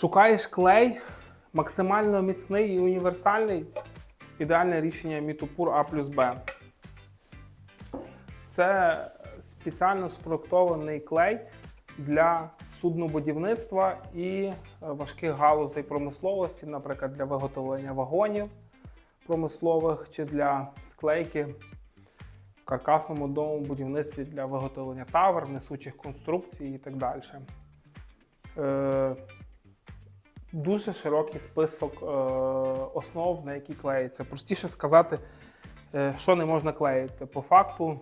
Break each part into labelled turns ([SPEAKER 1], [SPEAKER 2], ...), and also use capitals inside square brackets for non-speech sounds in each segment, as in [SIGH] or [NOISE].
[SPEAKER 1] Шукаєш клей максимально міцний і універсальний. Ідеальне рішення Мітупур А плюс Б. Це спеціально спроектований клей для суднобудівництва і е, важких галузей промисловості, наприклад, для виготовлення вагонів промислових чи для склейки в каркасному дому будівництві для виготовлення тавер, несучих конструкцій і так далі. Дуже широкий список е, основ, на які клеїться. Простіше сказати, е, що не можна клеїти. По факту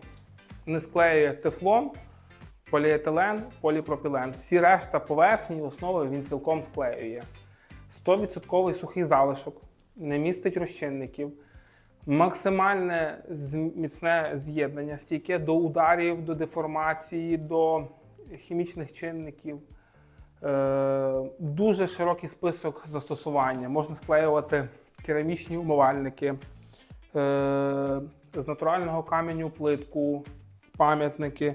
[SPEAKER 1] не склеює тефлон, поліетилен, поліпропілен. Всі решта поверхні основи він цілком склеює. 100% сухий залишок, не містить розчинників, максимальне міцне з'єднання, стійке до ударів, до деформації, до хімічних чинників. Е, дуже широкий список застосування. Можна склеювати керамічні умивальники, е, з натурального каменю плитку, пам'ятники,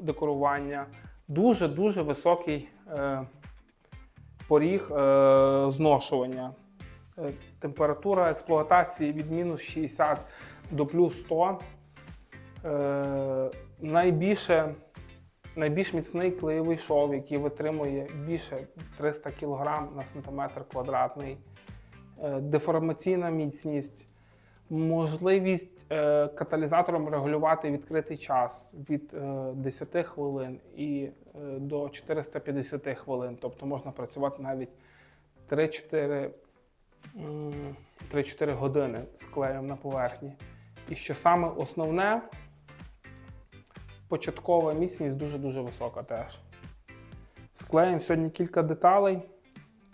[SPEAKER 1] декорування. Дуже-дуже високий е, поріг зношування. Температура експлуатації від мінус 60 до плюс 100. Е, найбільше найбільш міцний клеєвий шов, який витримує більше 300 кг на сантиметр квадратний, Е, деформаційна міцність, можливість е, каталізатором регулювати відкритий час від е, 10 хвилин і е, до 450 хвилин. Тобто можна працювати навіть 3-4 3-4 години з клеєм на поверхні. І що саме основне, початкова міцність дуже-дуже висока теж. Склеїмо сьогодні кілька деталей.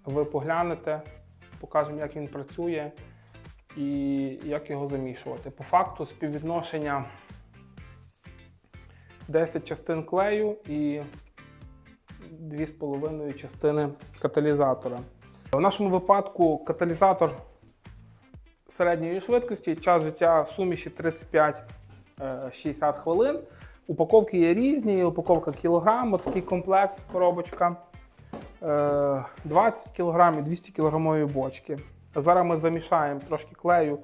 [SPEAKER 1] Ви поглянете, покажемо, як він працює і як його замішувати. По факту співвідношення 10 частин клею і 2,5 частини каталізатора. В нашому випадку каталізатор середньої швидкості, час життя суміші 35-60 хвилин. Упаковки є різні, упаковка кілограм, такий комплект, коробочка. Е, 20 кг і 200 кг бочки. Зараз ми замішаємо трошки клею,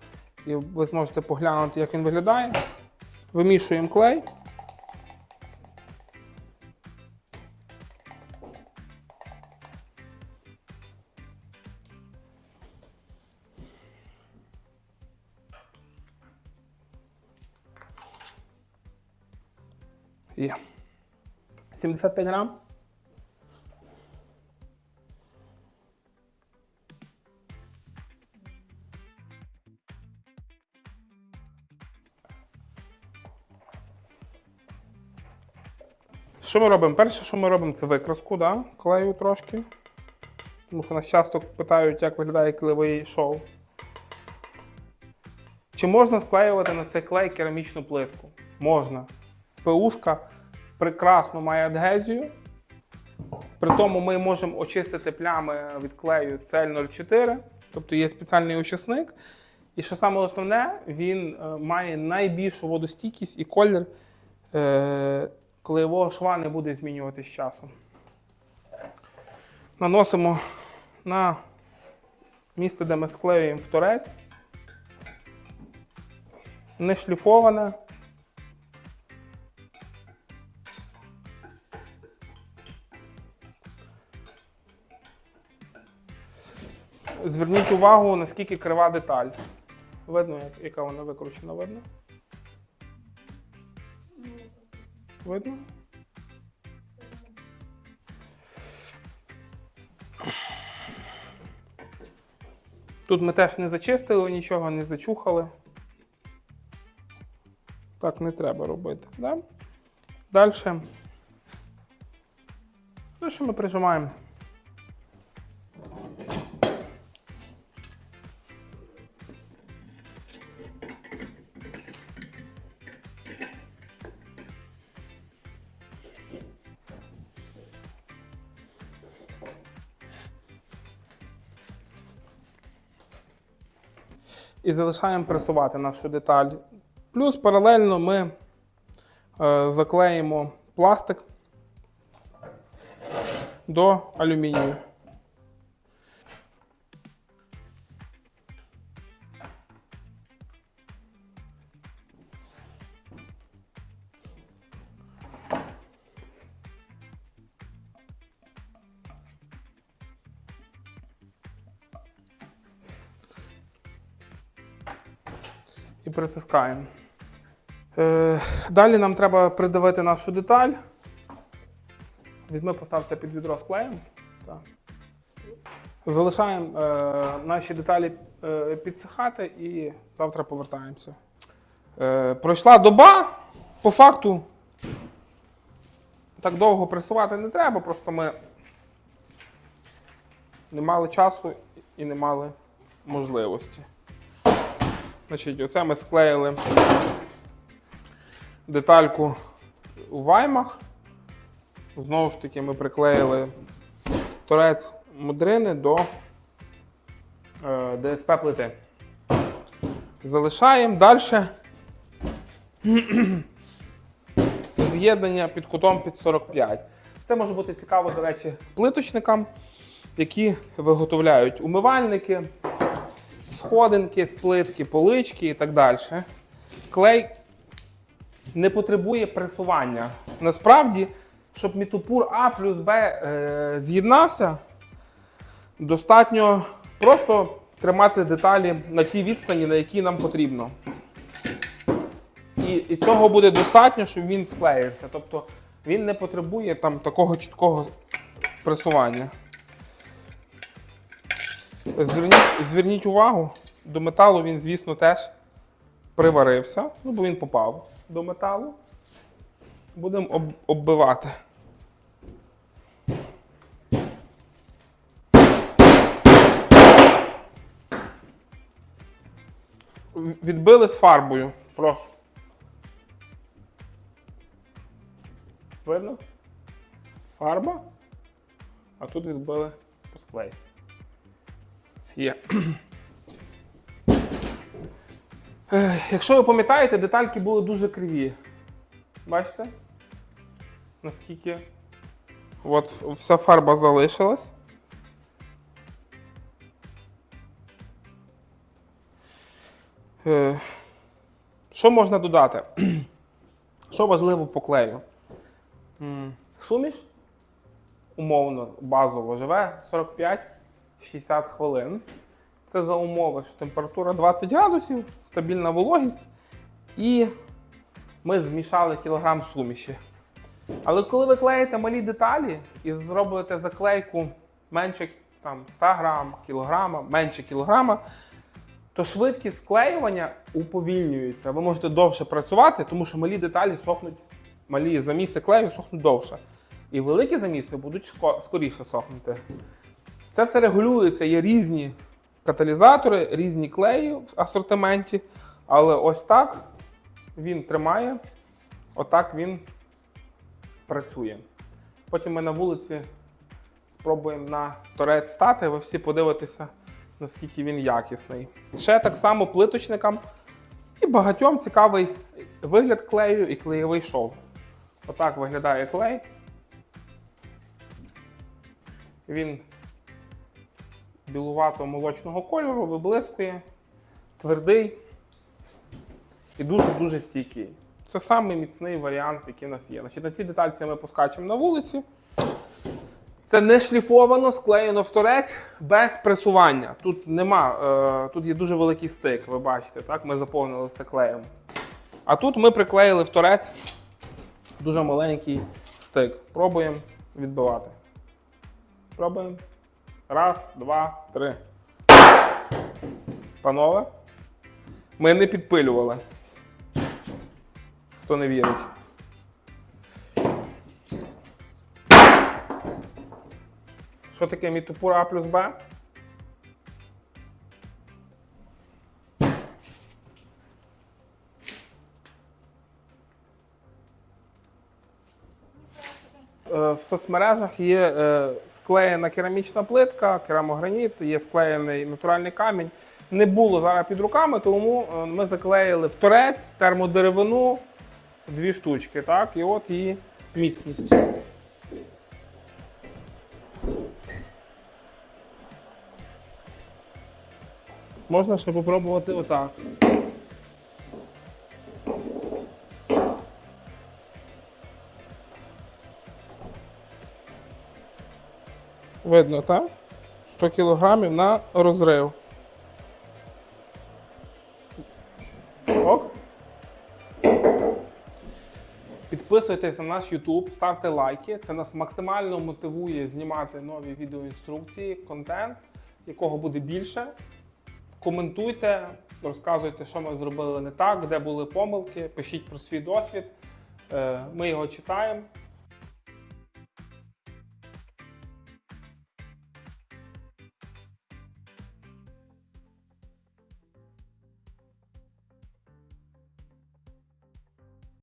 [SPEAKER 1] і ви зможете поглянути, як він виглядає. Вимішуємо клей. Є. 75 грам. Що ми робимо? Перше, що ми робимо, це викраску, да? клею трошки. Тому що нас часто питають, як виглядає клеєвий шов. Чи можна склеювати на цей клей керамічну плитку? Можна. ПУшка прекрасно має адгезію. При тому ми можемо очистити плями від клею CL04, тобто є спеціальний очисник. І що саме основне, він е, має найбільшу водостійкість і колір е, клеєвого шва не буде змінюватися з часом. Наносимо на місце, де ми склеюємо в торець. Не шліфоване. Зверніть увагу, наскільки крива деталь. Видно, як- яка вона викручена, видно? Видно? Тут ми теж не зачистили нічого, не зачухали. Так не треба робити. Да? Далі. Далі ми прижимаємо. І залишаємо пресувати нашу деталь. Плюс паралельно ми е, заклеїмо пластик до алюмінію. Притискаємо. Е, далі нам треба придавити нашу деталь. Візьми, постав це під відро з клеєм. Залишаємо е, наші деталі е, підсихати і завтра повертаємося. Е, пройшла доба. По факту так довго пресувати не треба, просто ми не мали часу і не мали можливості. Значить, оце ми склеїли детальку у ваймах. Знову ж таки, ми приклеїли торець мудрини до е, ДСП плити. Залишаємо далі [CLEARS THROAT] з'єднання під кутом під 45. Це може бути цікаво, до речі, плиточникам, які виготовляють умивальники, сходинки, сплитки, полички і так далі. Клей не потребує пресування. Насправді, щоб мітупур А плюс Б е, з'єднався, достатньо просто тримати деталі на тій відстані, на якій нам потрібно. І, і цього буде достатньо, щоб він склеївся. Тобто він не потребує там такого чіткого пресування. Зверніть, зверніть увагу, до металу він, звісно, теж приварився, ну, бо він попав до металу. Будемо об, оббивати. Відбили з фарбою. Прошу. Видно? Фарба. А тут відбили по склейці. Є. Якщо ви пам'ятаєте, детальки були дуже криві. Бачите? Наскільки от вся фарба залишилась. Що можна додати? [CLEARS THROAT] Що важливо по клею? Суміш умовно базово живе 45-60 хвилин. Це за умови, що температура 20 градусів, стабільна вологість. І ми змішали кілограм суміші. Але коли ви клеїте малі деталі і зробите заклейку менше там, 100 грам, кілограма, менше кілограма, то швидкість склеювання уповільнюється. Ви можете довше працювати, тому що малі деталі сохнуть, малі заміси клею сохнуть довше. І великі заміси будуть скоріше сохнути. Це все регулюється, є різні каталізатори, різні клеї в асортименті, але ось так він тримає, отак він працює. Потім ми на вулиці спробуємо на торець стати, ви всі подивитеся, наскільки він якісний. Ще так само плиточникам і багатьом цікавий вигляд клею і клеєвий шов. Отак виглядає клей. Він білувато-молочного кольору, виблискує, твердий і дуже-дуже стійкий. Це самий міцний варіант, який у нас є. Значить, на цій детальці ми поскачемо на вулиці. Це не шліфовано, склеєно в торець без пресування. Тут нема, е, тут є дуже великий стик, ви бачите, так? Ми заповнили все клеєм. А тут ми приклеїли в торець дуже маленький стик. Пробуємо відбивати. Пробуємо. Раз, два, три. Панове, ми не підпилювали. Хто не вірить. Що таке мітопур А плюс Б? Е, В соцмережах є е, склеєна керамічна плитка, керамограніт, є склеєний натуральний камінь. Не було зараз під руками, тому е, ми заклеїли в торець, термодеревину, дві штучки, так, і от її міцність. Можна ще попробувати отак. Видно, так? 100 кг на розрив. Ок. Підписуйтесь на наш YouTube, ставте лайки. Це нас максимально мотивує знімати нові відеоінструкції, контент, якого буде більше. Коментуйте, розказуйте, що ми зробили не так, де були помилки. Пишіть про свій досвід. Е, ми його читаємо.